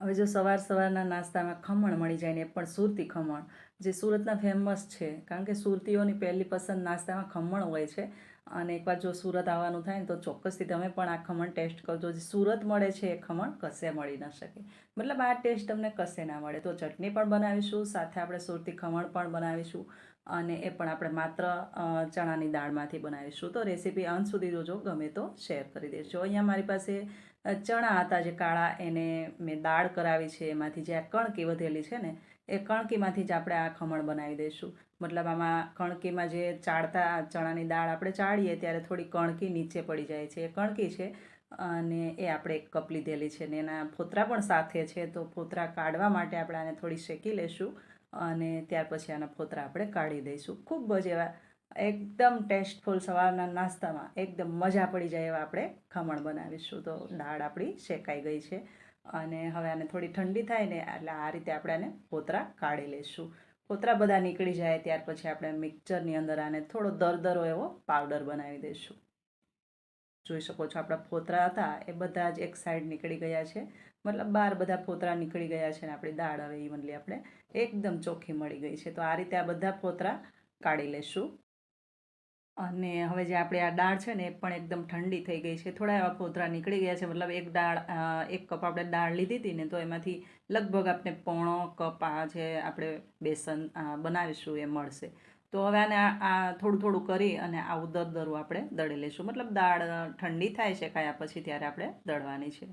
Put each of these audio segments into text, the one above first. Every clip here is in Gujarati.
હવે જો સવાર સવારના નાસ્તામાં ખમણ મળી જાય ને એ પણ સુરતી ખમણ, જે સુરતના ફેમસ છે. કારણ કે સુરતીઓની પહેલી પસંદ નાસ્તામાં ખમણ હોય છે. અને એકવાર જો સુરત આવવાનું થાય ને તો ચોક્કસથી તમે પણ આ ખમણ ટેસ્ટ કરજો. જે સુરત મળે છે એ ખમણ કશે મળી ન શકે. મતલબ આ ટેસ્ટ તમને કશે ના મળે. તો ચટણી પણ બનાવીશું, સાથે આપણે સુરતી ખમણ પણ બનાવીશું અને એ પણ આપણે માત્ર ચણાની દાળમાંથી બનાવીશું. તો રેસીપી અંત સુધી જોજો. ગમે તો શેર કરી દેજો. અહીંયા મારી પાસે ચણા હતા જે કાળા, એને મેં દાળ કરાવી છે, એમાંથી જે આ કણકી વધેલી છે ને, એ કણકીમાંથી જ આપણે આ ખમણ બનાવી દઈશું. મતલબ આમાં કણકીમાં જે ચાળતા ચણાની દાળ આપણે ચાળીએ ત્યારે થોડી કણકી નીચે પડી જાય છે. એ કણકી છે અને એ આપણે એક કપ લીધેલી છે ને, એના ફોતરા પણ સાથે છે. તો ફોતરા કાઢવા માટે આપણે આને થોડી શેકી લેશું અને ત્યાર પછી આના ફોતરા આપણે કાઢી દઈશું. ખૂબ જ એવા એકદમ ટેસ્ટફુલ સવારના નાસ્તામાં. એકદમ મજા પડી જાય એવા આપણે ખમણ બનાવીશું. તો દાળ આપણી શેકાઈ ગઈ છે અને હવે આને થોડી ઠંડી થાય ને એટલે આ રીતે આપણે આને પોતરા કાઢી લઈશું. પોતરા બધા નીકળી જાય ત્યાર પછી આપણે મિક્સરની અંદર આને થોડો દરદરો એવો પાવડર બનાવી દઈશું. જોઈ શકો છો આપણા ફોતરા હતા. એ બધા જ એક સાઈડ નીકળી ગયા છે. મતલબ બાર બધા ફોતરા નીકળી ગયા છે ને આપણી દાળ હવે ઇવનલી આપણે એકદમ ચોખ્ખી મળી ગઈ છે. તો આ રીતે આ બધા ફોતરા કાઢી લેશું અને હવે જે આપણે આ દાળ છે ને એ પણ એકદમ ઠંડી થઈ ગઈ છે. થોડા એવા કોતરા નીકળી ગયા છે. મતલબ એક દાળ એક કપ આપણે દાળ લીધી હતી ને, તો એમાંથી લગભગ આપણે પોણો કપ આ જે આપણે બેસન બનાવીશું એ મળશે. તો હવે આને આ થોડું થોડું કરી અને આવું દરદરું આપણે દળી લઈશું. મતલબ દાળ ઠંડી થાય છે કાયા પછી ત્યારે આપણે દળવાની છે.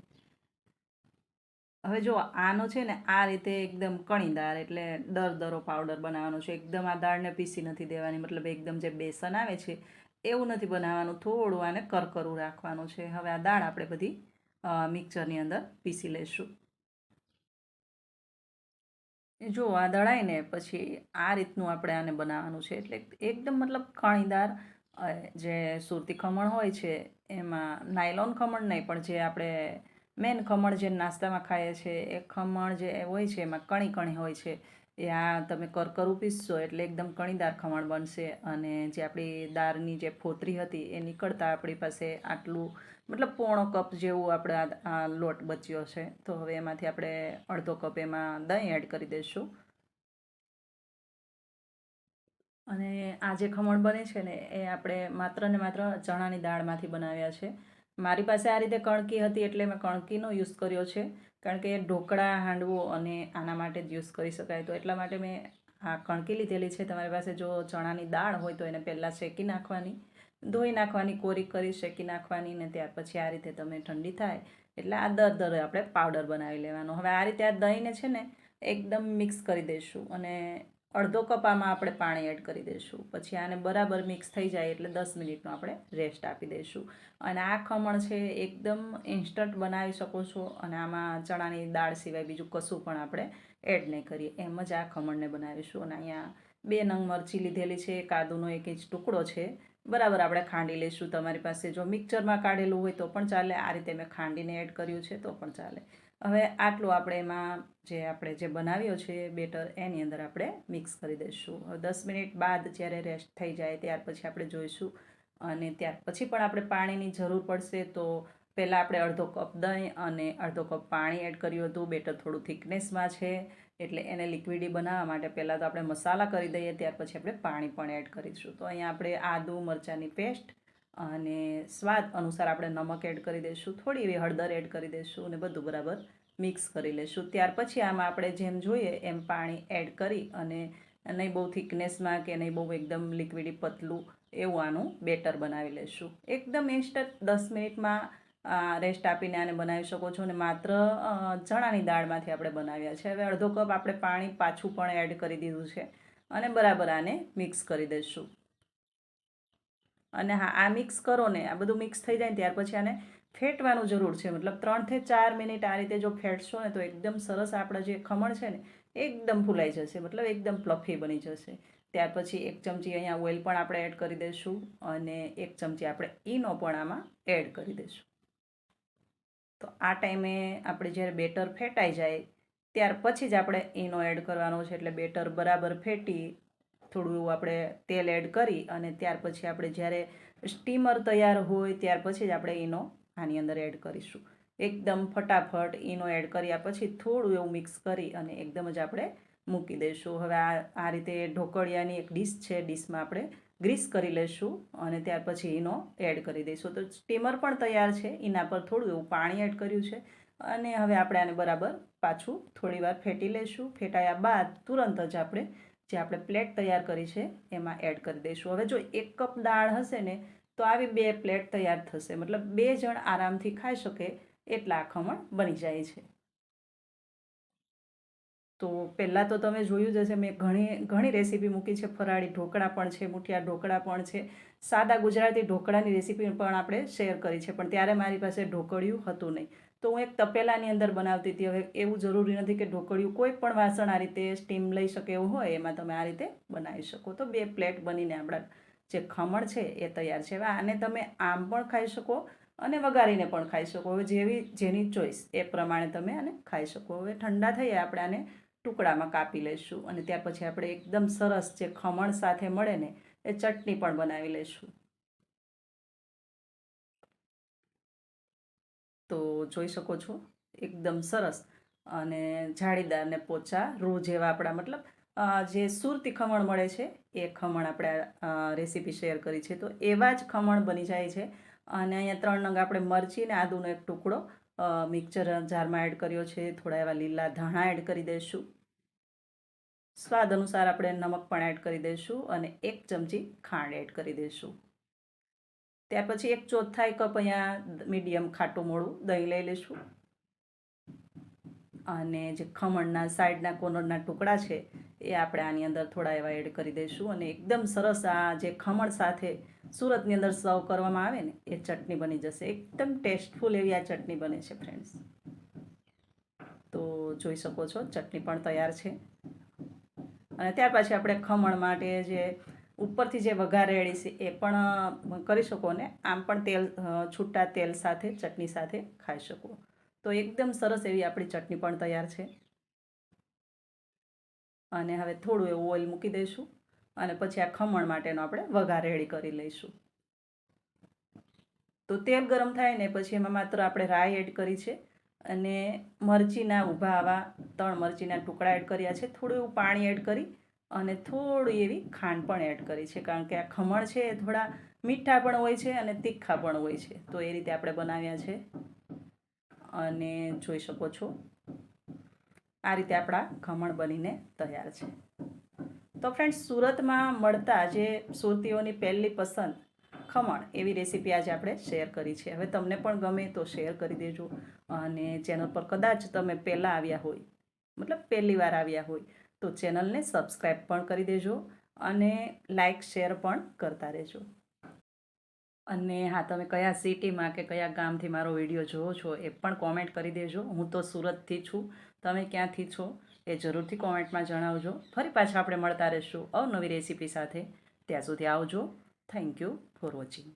હવે જો આનો છે ને આ રીતે એકદમ કણીદાર એટલે દરદરો પાવડર બનાવવાનો છે. એકદમ આ દાળને પીસી નથી દેવાની, મતલબ એકદમ જે બેસન આવે છે, એવું નથી બનાવવાનું. થોડું આને કરકરું રાખવાનું છે. હવે આ દાળ આપણે બધી મિક્સરની અંદર પીસી લઈશું. જો આ દળાઈને પછી આ રીતનું આપણે આને બનાવવાનું છે. એટલે એકદમ મતલબ કણીદાર જે સુરતી ખમણ હોય છે, એમાં નાયલોન ખમણ નહીં, પણ જે આપણે મેન ખમણ જે નાસ્તામાં ખાઈએ છીએ એ ખમણ જે હોય છે, એમાં કણી કણી હોય છે, એ આ તમે કરકરું પીસશો એટલે એકદમ કણીદાર ખમણ બનશે અને જે આપણી દાળની જે ફોતરી હતી એ નીકળતા આપણી પાસે આટલું, મતલબ પોણો કપ જેવું આપણે આ લોટ બચ્યો છે. તો હવે એમાંથી આપણે અડધો કપ એમાં દહીં એડ કરી દઈશું. અને આ જે ખમણ બને છે ને, એ આપણે માત્ર ને માત્ર ચણાની દાળમાંથી બનાવ્યા છે. મારી પાસે આ રીતે કણકી હતી એટલે મેં કણકીનો યુઝ કર્યો છે. કારણ કે ઢોકળા, હાંડવો અને આના માટે જ યુઝ કરી શકાય. તો એટલા માટે મેં આ કણકી લીધેલી છે. તમારી પાસે જો ચણાની દાળ હોય તો એને પહેલાં શેકી નાખવાની, ધોઈ નાખવાની, કોરી કરી શેકી નાખવાની ને ત્યાર પછી આ રીતે તમે ઠંડી થાય એટલે આ દર દર આપણે પાવડર બનાવી લેવાનો. હવે આ રીતે આ દહીંને છે ને, એકદમ મિક્સ કરી દઈશું અને અડધો કપ આમાં આપણે પાણી એડ કરી દઈશું. પછી આને બરાબર મિક્સ થઈ જાય એટલે દસ મિનિટનો આપણે રેસ્ટ આપી દઈશું. અને આ ખમણ છે એકદમ ઇન્સ્ટન્ટ બનાવી શકો છો અને આમાં ચણાની દાળ સિવાય બીજું કશું પણ આપણે એડ નહીં કરીએ. એમ જ આ ખમણને બનાવીશું. અને અહીંયા બે નંગ મરચી લીધેલી છે. કાદુનો એક ઇંચ ટુકડો છે. બરાબર આપણે ખાંડી લઈશું. તમારી પાસે જો મિક્સરમાં કાઢેલું હોય તો પણ ચાલે. આ રીતે મેં ખાંડીને એડ કર્યું છે તો પણ ચાલે. હવે આટલું આપણે એમાં જે આપણે જે બનાવ્યો છે બેટર, એની અંદર આપણે મિક્સ કરી દઈશું. હવે દસ મિનિટ બાદ જ્યારે રેસ્ટ થઈ જાય ત્યાર પછી આપણે જોઈશું. અને ત્યાર પછી પણ આપણે પાણીની જરૂર પડશે તો પહેલાં આપણે અડધો કપ દહીં અને અડધો કપ પાણી એડ કર્યું હતું. બેટર થોડું થિકનેસમાં છે એટલે એને લિક્વિડી બનાવવા માટે પહેલાં તો આપણે મસાલા કરી દઈએ, ત્યાર પછી આપણે પાણી પણ એડ કરીશું. તો અહીંયા આપણે આદુ મરચાંની પેસ્ટ અને સ્વાદ અનુસાર આપણે નમક એડ કરી દઈશું, થોડી એવી હળદર એડ કરી દઈશું અને બધું બરાબર મિક્સ કરી લઈશું. ત્યાર પછી આમાં આપણે જેમ જોઈએ એમ પાણી એડ કરી અને નહીં બહુ થિકનેસમાં કે નહીં બહુ એકદમ લિક્વિડી પતલું એવું આનું બેટર બનાવી લઈશું. એકદમ ઇન્સ્ટન્ટ દસ મિનિટમાં રેસ્ટ આપીને આને બનાવી શકો છો અને માત્ર ચણાની દાળમાંથી આપણે બનાવ્યા છે. હવે અડધો કપ આપણે પાણી પાછું પણ એડ કરી દીધું છે અને બરાબર આને મિક્સ કરી દઈશું. અને હા, આ મિક્સ કરો ને, આ બધું મિક્સ થઈ જાય ને ત્યાર પછી આને ફેટવાનું જરૂર છે. મતલબ ત્રણથી ચાર મિનિટ આ રીતે જો ફેટશો ને, તો એકદમ સરસ આપણા જે ખમણ છે ને, એકદમ ફૂલાઈ જશે. મતલબ એકદમ પ્લફી બની જશે. ત્યાર પછી એક ચમચી અહીંયા ઓઇલ પણ આપણે એડ કરી દઈશું અને એક ચમચી આપણે ઈનો પણ આમાં એડ કરી દઈશું. તો આ ટાઈમે આપણે જ્યારે બેટર ફેટાઈ જાય, ત્યાર પછી જ આપણે ઈનો એડ કરવાનો છે. એટલે બેટર બરાબર ફેટી થોડું એવું આપણે તેલ એડ કરી અને ત્યાર પછી આપણે જ્યારે સ્ટીમર તૈયાર હોય ત્યાર પછી જ આપણે ઈનો આની અંદર એડ કરીશું. એકદમ ફટાફટ ઈનો એડ કર્યા પછી થોડું એવું મિક્સ કરી અને એકદમ જ આપણે મૂકી દઈશું. હવે આ આ રીતે ઢોકળિયાની એક ડીશ છે ડીશમાં આપણે ગ્રીસ કરી લઈશું અને ત્યાર પછી એનો એડ કરી દઈશું. તો સ્ટીમર પણ તૈયાર છે, એના પર થોડું એવું પાણી એડ કર્યું છે અને હવે આપણે આને બરાબર પાછું થોડીવાર ફેટી લઈશું. ફેટાયા બાદ તુરંત જ આપણે જે આપણે પ્લેટ તૈયાર કરી છે, એમાં એડ કરી દઈશું. હવે જો એક કપ દાળ હશે ને, તો આવી બે પ્લેટ તૈયાર થશે. મતલબ બે જણ આરામથી ખાઈ શકે એટલા ખમણ બની જાય છે. તો પહેલાં તો તમે જોયું જ હશે, મેં ઘણી ઘણી રેસીપી મૂકી છે. ફરાળી ઢોકળા પણ છે, મુઠિયા ઢોકળા પણ છે. સાદા ગુજરાતી ઢોકળાની રેસીપી પણ આપણે શેર કરી છે, પણ ત્યારે મારી પાસે ઢોકળિયું હતું નહીં. તો હું એક તપેલાની અંદર બનાવતી હતી. હવે એવું જરૂરી નથી કે ઢોકળિયું કોઈ પણ વાસણ આ રીતે સ્ટીમ લઈ શકે એવું હોય, એમાં તમે આ રીતે બનાવી શકો. તો બે પ્લેટ બનીને આપણા જે ખમણ છે એ તૈયાર છે. હવે આને તમે આમ પણ ખાઈ શકો અને વઘારીને પણ ખાઈ શકો. હવે જેવી, જેની ચોઈસ એ પ્રમાણે તમે આને ખાઈ શકો. હવે ઠંડા થઈએ આપણે આને ટુકડામાં કાપી લઈશું અને ત્યાર પછી આપણે એકદમ સરસ જે ખમણ સાથે મળે ને એ ચટણી પણ બનાવી લઈશું. તો જોઈ શકો છો, એકદમ સરસ. અને જાળીદાર ને પોચા રૂ જેવા આપણા મતલબ જે સુરતી ખમણ મળે છે, એ ખમણ આપણે રેસીપી શેર કરી છે. તો એવા જ ખમણ બની જાય છે. અને અહીંયા ત્રણ નંગ આપણે મરચી ને આદુનો એક ટુકડો મિક્સર જારમાં એડ કર્યો છે. થોડા એવા લીલા ધાણા એડ કરી દઈશું. સ્વાદ અનુસાર આપણે નમક પણ એડ કરી દઈશું અને એક ચમચી ખાંડ એડ કરી દઈશું. ત્યાર પછી એક ચોથાઈ કપ અહીંયા મીડિયમ ખાટું મોળું, દહીં લઈ લઈશું. અને જે ખમણના સાઈડના કોર્નરના ટુકડા છે, એ આપણે આની અંદર થોડા એવા એડ કરી દઈશું અને એકદમ સરસ આ જે ખમણ સાથે સુરતની અંદર સર્વ કરવામાં આવે ને, એ ચટણી બની જશે. એકદમ ટેસ્ટફુલ એવી આ ચટણી બને છે ફ્રેન્ડ્સ તો જોઈ શકો છો, ચટણી પણ તૈયાર છે. અને ત્યાર પછી આપણે ખમણ માટે જે ઉપરથી જે વઘાર રેડી છે એ પણ કરી શકો ને આમ પણ તેલ છૂટા તેલ સાથે, ચટણી સાથે ખાઈ શકો. તો એકદમ સરસ એવી આપણી ચટણી પણ તૈયાર છે. અને હવે થોડું એવું ઓઇલ મૂકી દઈશું અને પછી આ ખમણ માટેનો આપણે વઘાર રેડી કરી લઈશું. તો તેલ ગરમ થાય ને પછી એમાં માત્ર આપણે રાઈ એડ કરી છે અને મરચીના ઊભા આવા ત્રણ મરચીના ટુકડા એડ કર્યા છે. થોડું એવું પાણી એડ કરી અને થોડી એવી ખાંડ પણ એડ કરી છે. કારણ કે આ ખમણ છે એ થોડા મીઠા પણ હોય છે અને તીખા પણ હોય છે. તો એ રીતે આપણે બનાવ્યા છે. અને જોઈ શકો છો, આ રીતે આપણા ખમણ બનીને તૈયાર છે. તો ફ્રેન્ડ્સ સુરતમાં મળતા જે સુરતીઓની પહેલી પસંદ ખમણ, એવી રેસીપી આજે આપણે શેર કરી છે. હવે તમને પણ ગમે તો શેર કરી દેજો. અને ચેનલ પર કદાચ તમે પહેલાં આવ્યા હોય, મતલબ પહેલી વાર આવ્યા હોય તો ચેનલને સબસ્ક્રાઈબ પણ કરી દેજો અને લાઈક શેર પણ કરતા રહેજો. અને હા, તમે કયા સિટીમાં કે કયા ગામથી મારો વીડિયો જોવો છો એ પણ કોમેન્ટ કરી દેજો. હું તો સુરતથી છું. તમે ક્યાંથી છો એ જરૂરથી કોમેન્ટમાં જણાવજો. ફરી પાછા આપણે મળતા રહીશું અવનવી રેસીપી સાથે. ત્યાં સુધી આવજો. Thank you for watching.